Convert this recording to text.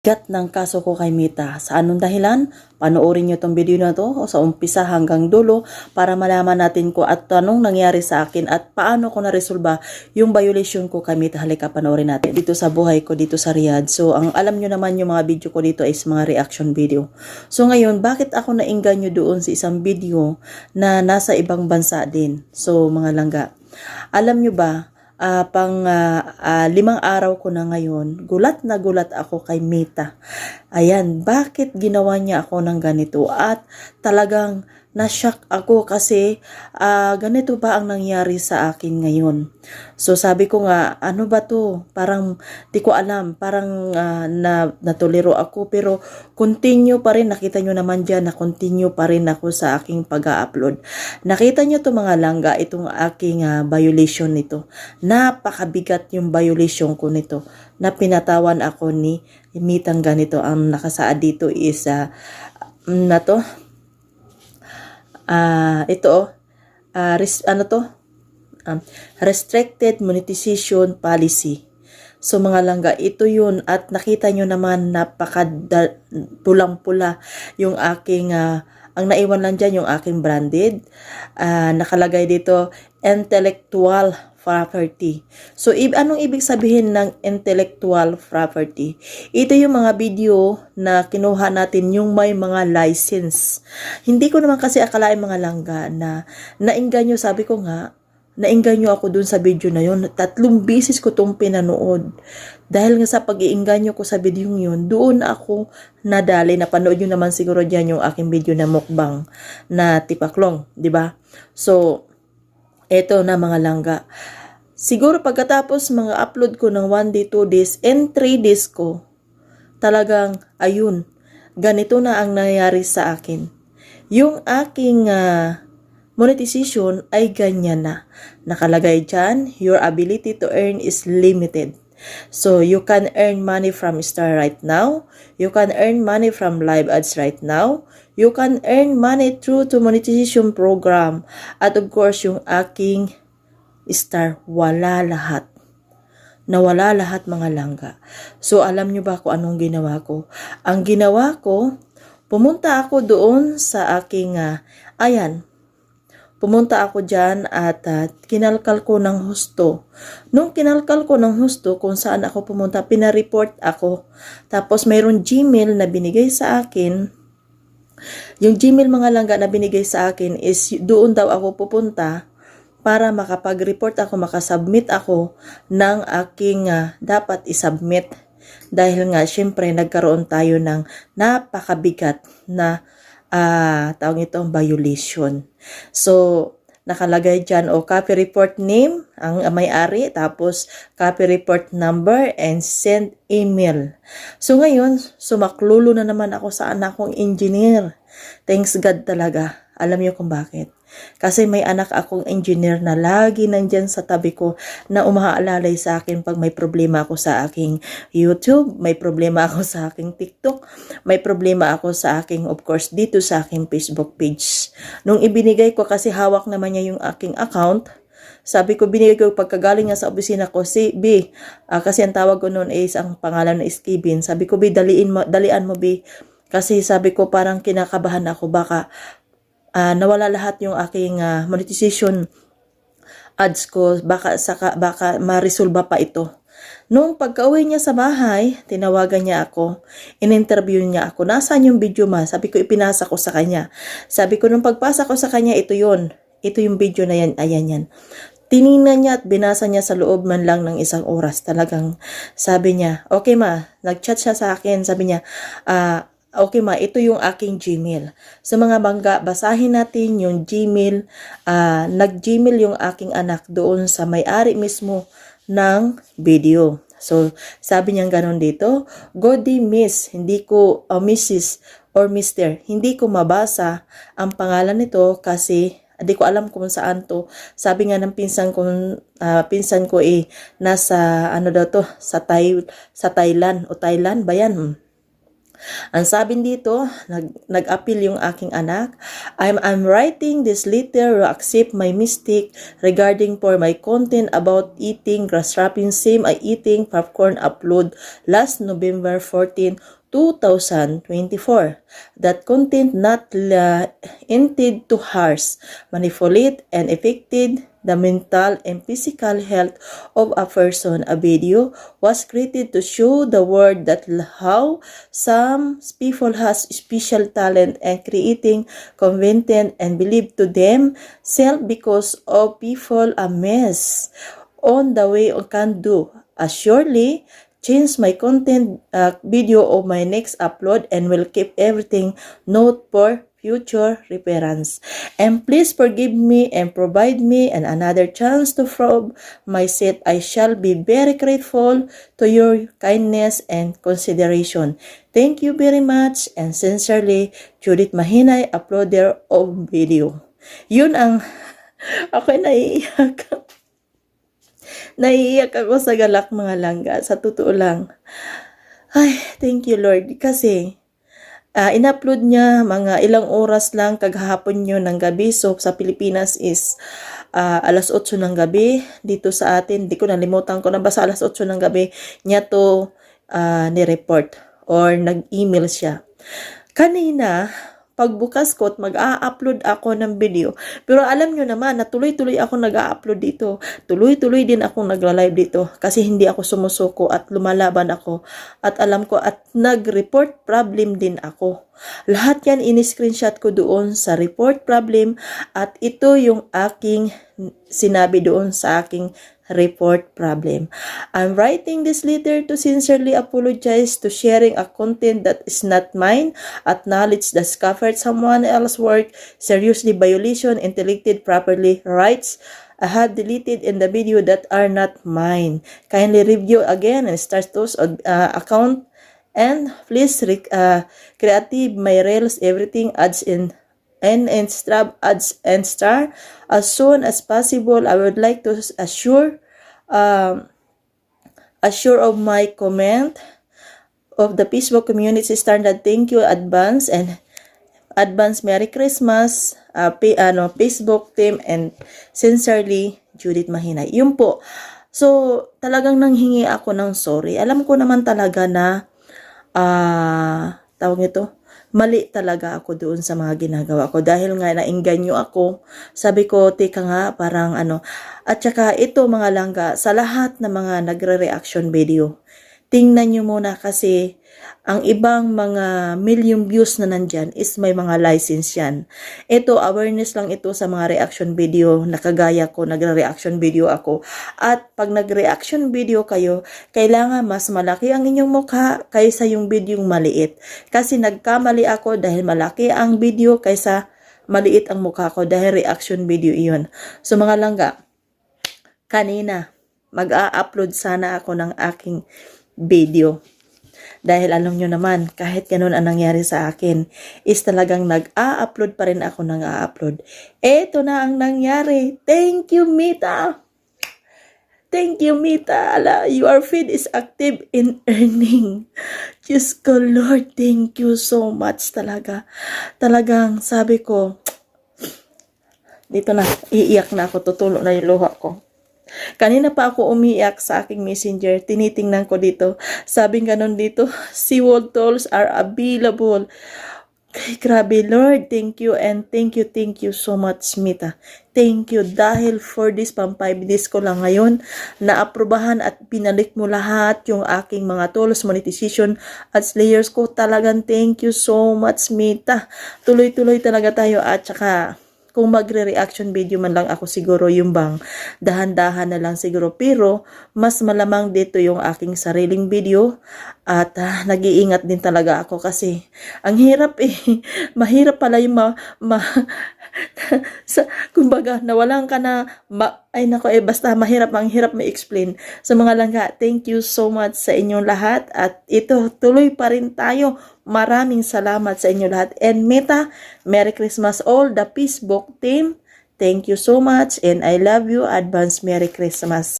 Gat ng kaso ko kay Mita. Sa anong dahilan? Panoorin niyo tong video na to o sa umpisa hanggang dulo para malaman natin ko at anong nangyari sa akin at paano ko naresolba yung violation ko kay Mita. Halika panoorin natin dito sa buhay ko dito sa Riyadh. So ang alam niyo naman yung mga video ko dito is mga reaction video. So ngayon, bakit ako nainganyo doon sa isang video na nasa ibang bansa din? So mga langga. Alam niyo ba, ah, pang ah, ah, limang araw ko na ngayon, gulat na gulat ako kay Mita. Ayan, bakit ginawa niya ako ng ganito? At talagang na-shock ako kasi ah, ganito ba ang nangyari sa akin ngayon? So sabi ko nga, ano ba to? Parang di ko alam, parang ah, na, natuliro ako pero continue pa rin, nakita nyo naman dyan na continue pa rin ako sa aking pag-upload. Nakita nyo to mga langga, itong aking ah, violation nito. Napakabigat yung violation ko nito na pinatawan ako ni Mitang ganito. Ang nakasaad dito is mm, na to. Ah, ito oh. Ah, res- ano to? Um, restricted monetization policy. So mga langga, ito yun at nakita nyo naman napaka pulang-pula yung aking ah, ang naiwan lang dyan yung aking branded. Ah, nakalagay dito intellectual property. So, i- anong ibig sabihin ng intellectual property? Ito yung mga video na kinuha natin yung may mga license. Hindi ko naman kasi akalain mga langga na nainganyo, sabi ko nga, nainganyo ako dun sa video na yun. Tatlong bisis ko tong pinanood. Dahil nga sa pag-iinganyo ko sa video yun, doon ako nadali. Napanood nyo naman siguro dyan yung aking video na mukbang na tipaklong, di ba? So, eto na mga langga. Siguro pagkatapos mga upload ko ng 1 day, 2 days, and 3 days ko, talagang, ayun, ganito na ang nangyari sa akin. Yung aking ah, monetization ay ganyan na. Nakalagay dyan, your ability to earn is limited. So, you can earn money from Star right now. You can earn money from live ads right now. You can earn money through to monetization program. At of course, yung aking Star, wala lahat. Nawala lahat mga langga. So, alam nyo ba kung anong ginawa ko? Ang ginawa ko, pumunta ako doon sa aking, ah, ayan, Pumunta ako dyan at ah, kinalkal ko ng husto. Nung kinalkal ko ng husto kung saan ako pumunta, pinareport ako. Tapos mayroon Gmail na binigay sa akin. Yung Gmail mga langga na binigay sa akin is doon daw ako pupunta para makapag-report ako, makasubmit ako ng aking ah, dapat isubmit. Dahil nga, syempre, nagkaroon tayo ng napakabigat na ah tawag itong violation. So, nakalagay dyan o copy report name, ang may-ari, tapos copy report number, and send email. So, ngayon, sumaklulo na naman ako sa anak kong engineer. Thanks God talaga. Alam niyo kung bakit. Kasi may anak akong engineer na lagi nandyan sa tabi ko na umaalalay sa akin pag may problema ako sa aking YouTube, may problema ako sa aking TikTok, may problema ako sa aking, of course, dito sa aking Facebook page. Nung ibinigay ko kasi hawak naman niya yung aking account, sabi ko, binigay ko pagkagaling nga sa opisina ko, si B, ah, kasi ang tawag ko noon is, ang pangalan na is Kevin. Sabi ko, B, daliin mo, dalian mo, B. Kasi sabi ko, parang kinakabahan ako, baka ah, nawala lahat yung aking ah, monetization ads ko, baka, saka, baka ma-resolve pa ito. Nung pagka-uwi niya sa bahay, tinawagan niya ako, in-interview niya ako, nasaan yung video ma? Sabi ko, ipinasa ko sa kanya. Sabi ko, nung pagpasa ko sa kanya, ito yon Ito yung video na yan, ayan yan. Tiningnan niya at binasa niya sa loob man lang ng isang oras. Talagang sabi niya, okay ma, nag-chat siya sa akin, sabi niya, ah, Okay ma, ito yung aking Gmail. Sa mga bangga, basahin natin yung Gmail. ah, Nag-Gmail yung aking anak doon sa may-ari mismo ng video. So, sabi niya ganon dito, Godi Miss, hindi ko, uh, Mrs. or Mr. Hindi ko mabasa ang pangalan nito kasi hindi ko alam kung saan to. Sabi nga ng pinsan ko, ah, pinsan ko eh, nasa, ano daw to, sa, Thai, sa Thailand o Thailand ba yan? Ang sabi dito, nag, nag-appeal yung aking anak. I'm, I'm writing this letter to accept my mistake regarding for my content about eating grass wrapping same I eating popcorn upload last November 14, 2024. That content not la- intended to harsh, manipulate, and affected the mental and physical health of a person. A video was created to show the world that how some people has special talent and creating content and believe to them self because of people a mess on the way on can do. Assuredly, change my content uh, video of my next upload and will keep everything note for future reference. And please forgive me and provide me and another chance to prove my set. I shall be very grateful to your kindness and consideration. Thank you very much and sincerely, Judith Mahinay, uploader of video. Yun ang ako'y naiiyak. Naiiyak ako sa galak mga langga. Sa totoo lang. Ay, thank you Lord. Kasi, ah in-upload niya mga ilang oras lang kaghapon yun ng gabi. So, sa Pilipinas is ah, alas 8 ng gabi. Dito sa atin, di ko nalimutan ko na basta alas 8 ng gabi niya to ah, ni-report or nag-email siya. Kanina, pagbukas ko at mag-a-upload ako ng video. Pero alam nyo naman na tuloy-tuloy ako nag-a-upload dito. Tuloy-tuloy din ako nagla-live dito kasi hindi ako sumusuko at lumalaban ako. At alam ko at nag-report problem din ako. Lahat yan in-screenshot ko doon sa report problem at ito yung aking sinabi doon sa aking report problem. I'm writing this letter to sincerely apologize to sharing a content that is not mine, acknowledge that covered someone else's work, seriously violation intellected properly rights, I have deleted in the video that are not mine. Kindly review again and start those uh, account and please uh, creative my reels everything adds in and strap ads and star. As soon as possible i would like to assure um, assure of my comment of the facebook community standard. Thank you advance and advance merry christmas. Uh, pa- ano facebook team and sincerely Judith Mahinay. Yun po. So talagang nanghingi ako ng sorry. Alam ko naman talaga na ah tawag nito mali talaga ako doon sa mga ginagawa ko. Dahil nga nainganyo ako sabi ko teka nga parang ano. At saka ito mga langga sa lahat ng mga nagre-reaction video tingnan nyo muna kasi ang ibang mga million views na nandyan is may mga license yan. Ito, awareness lang ito sa mga reaction video na kagaya ko, nagre-reaction video ako. At pag nag-reaction video kayo, kailangan mas malaki ang inyong mukha kaysa yung video maliit. Kasi nagkamali ako dahil malaki ang video kaysa maliit ang mukha ko dahil reaction video iyon. So mga langga, kanina, mag-a-upload sana ako ng aking video. Dahil alam nyo naman, kahit ganun ang nangyari sa akin, is talagang nag-a-upload pa rin ako ng a-upload. Eto na ang nangyari. Thank you, Mita! Thank you, Mita. Ala, your feed is active in earning. Diyos ko, Lord, thank you so much talaga. Talagang sabi ko, dito na, iiyak na ako, tutulo na yung luha ko. Kanina pa ako umiyak sa aking messenger. Tinitingnan ko dito. Sabi ganun dito, SeaWorld tolls are available. Ay, grabe, Lord. Thank you and thank you, thank you so much, Mita. Thank you dahil for this pang 5 days ko lang ngayon na aprobahan at pinalik mo lahat yung aking mga tools, monetization at slayers ko. Talagang thank you so much, Mita. Tuloy-tuloy talaga tayo at saka kung magre-reaction video man lang ako siguro yung bang dahan-dahan na lang siguro. Pero mas malamang dito yung aking sariling video at ah, nag-iingat din talaga ako kasi ang hirap eh. Mahirap pala yung ma, ma sa kumbaga nawalan ka na ma, ay nako eh basta mahirap ang hirap ma-explain. Sa mga langga thank you so much sa inyong lahat at ito tuloy pa rin tayo maraming salamat sa inyo lahat. And meta Merry Christmas all the Facebook team. Thank you so much and I love you. Advance Merry Christmas